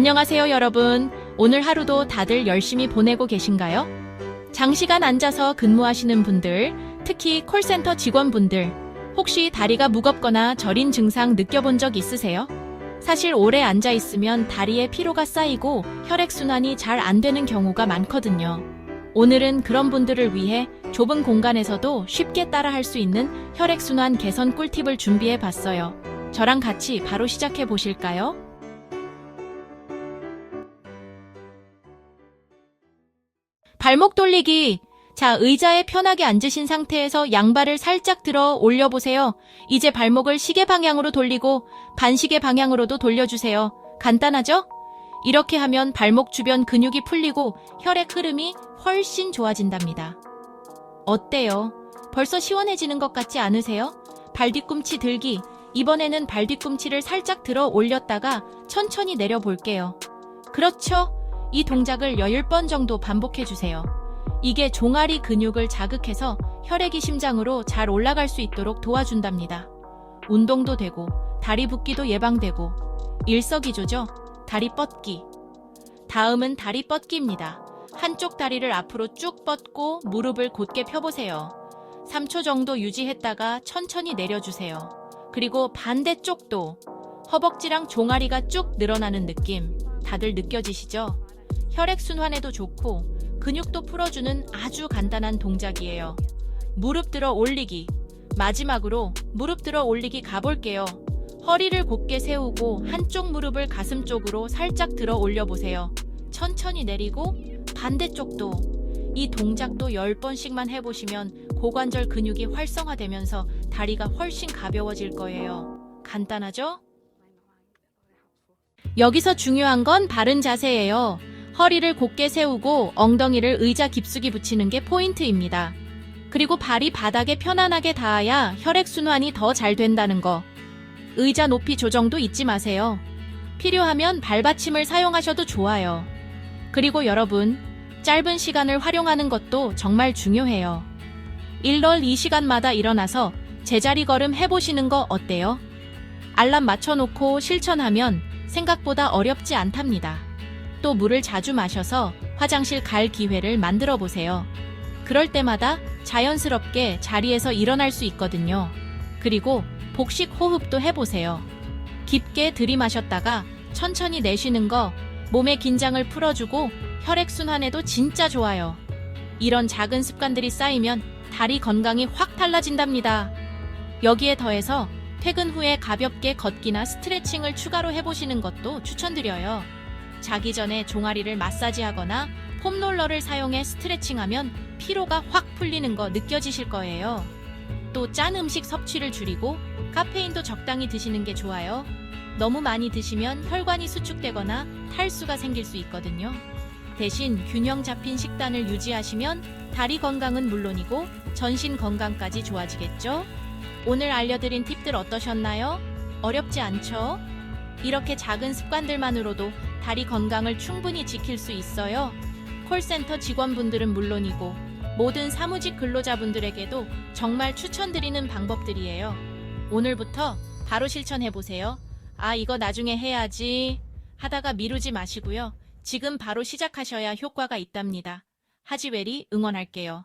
안녕하세요, 여러분. 오늘 하루도 다들 열심히 보내고 계신가요? 장시간 앉아서 근무하시는 분들, 특히 콜센터 직원분들, 혹시 다리가 무겁거나 저린 증상 느껴본 적 있으세요? 사실 오래 앉아 있으면 다리에 피로가 쌓이고 혈액순환이 잘 안 되는 경우가 많거든요. 오늘은 그런 분들을 위해 좁은 공간에서도 쉽게 따라할 수 있는 혈액순환 개선 꿀팁을 준비해 봤어요. 저랑 같이 바로 시작해 보실까요? 발목 돌리기. 자, 의자에 편하게 앉으신 상태에서 양발을 살짝 들어 올려보세요. 이제 발목을 시계 방향으로 돌리고 반시계 방향으로도 돌려주세요. 간단하죠? 이렇게 하면 발목 주변 근육이 풀리고 혈액 흐름이 훨씬 좋아진답니다. 어때요? 벌써 시원해지는 것 같지 않으세요? 발 뒤꿈치 들기. 이번에는 발 뒤꿈치를 살짝 들어 올렸다가 천천히 내려 볼게요. 그렇죠? 이 동작을 10번 정도 반복해 주세요. 이게 종아리 근육을 자극해서 혈액이 심장으로 잘 올라갈 수 있도록 도와준답니다. 운동도 되고 다리 붓기도 예방되고 일석이조죠. 다리 뻗기. 다음은 다리 뻗기입니다. 한쪽 다리를 앞으로 쭉 뻗고 무릎을 곧게 펴보세요. 3초 정도 유지했다가 천천히 내려주세요. 그리고 반대쪽도 허벅지랑 종아리가 쭉 늘어나는 느낌 다들 느껴지시죠? 혈액순환에도 좋고 근육도 풀어주는 아주 간단한 동작이에요. 무릎 들어 올리기. 마지막으로 무릎 들어 올리기 가볼게요. 허리를 곧게 세우고 한쪽 무릎을 가슴 쪽으로 살짝 들어 올려보세요. 천천히 내리고 반대쪽도 이 동작도 10번씩만 해보시면 고관절 근육이 활성화되면서 다리가 훨씬 가벼워질 거예요. 간단하죠? 여기서 중요한 건 바른 자세예요. 허리를 곧게 세우고 엉덩이를 의자 깊숙이 붙이는 게 포인트입니다. 그리고 발이 바닥에 편안하게 닿아야 혈액순환이 더 잘 된다는 거. 의자 높이 조정도 잊지 마세요. 필요하면 발받침을 사용하셔도 좋아요. 그리고 여러분, 짧은 시간을 활용하는 것도 정말 중요해요. 일널 이 시간마다 일어나서 제자리 걸음 해보시는 거 어때요? 알람 맞춰놓고 실천하면 생각보다 어렵지 않답니다. 또 물을 자주 마셔서 화장실 갈 기회를 만들어 보세요. 그럴 때마다 자연스럽게 자리에서 일어날 수 있거든요. 그리고 복식 호흡도 해보세요. 깊게 들이마셨다가 천천히 내쉬는 거 몸의 긴장을 풀어주고 혈액순환에도 진짜 좋아요. 이런 작은 습관들이 쌓이면 다리 건강이 확 달라진답니다. 여기에 더해서 퇴근 후에 가볍게 걷기나 스트레칭을 추가로 해보시는 것도 추천드려요. 자기 전에 종아리를 마사지하거나 폼롤러를 사용해 스트레칭하면 피로가 확 풀리는 거 느껴지실 거예요. 또 짠 음식 섭취를 줄이고 카페인도 적당히 드시는 게 좋아요. 너무 많이 드시면 혈관이 수축되거나 탈수가 생길 수 있거든요. 대신 균형 잡힌 식단을 유지하시면 다리 건강은 물론이고 전신 건강까지 좋아지겠죠? 오늘 알려드린 팁들 어떠셨나요? 어렵지 않죠? 이렇게 작은 습관들만으로도 다리 건강을 충분히 지킬 수 있어요. 콜센터 직원분들은 물론이고 모든 사무직 근로자분들에게도 정말 추천드리는 방법들이에요. 오늘부터 바로 실천해 보세요. 아, 이거 나중에 해야지 하다가 미루지 마시고요. 지금 바로 시작하셔야 효과가 있답니다. 하지웰이 응원할게요.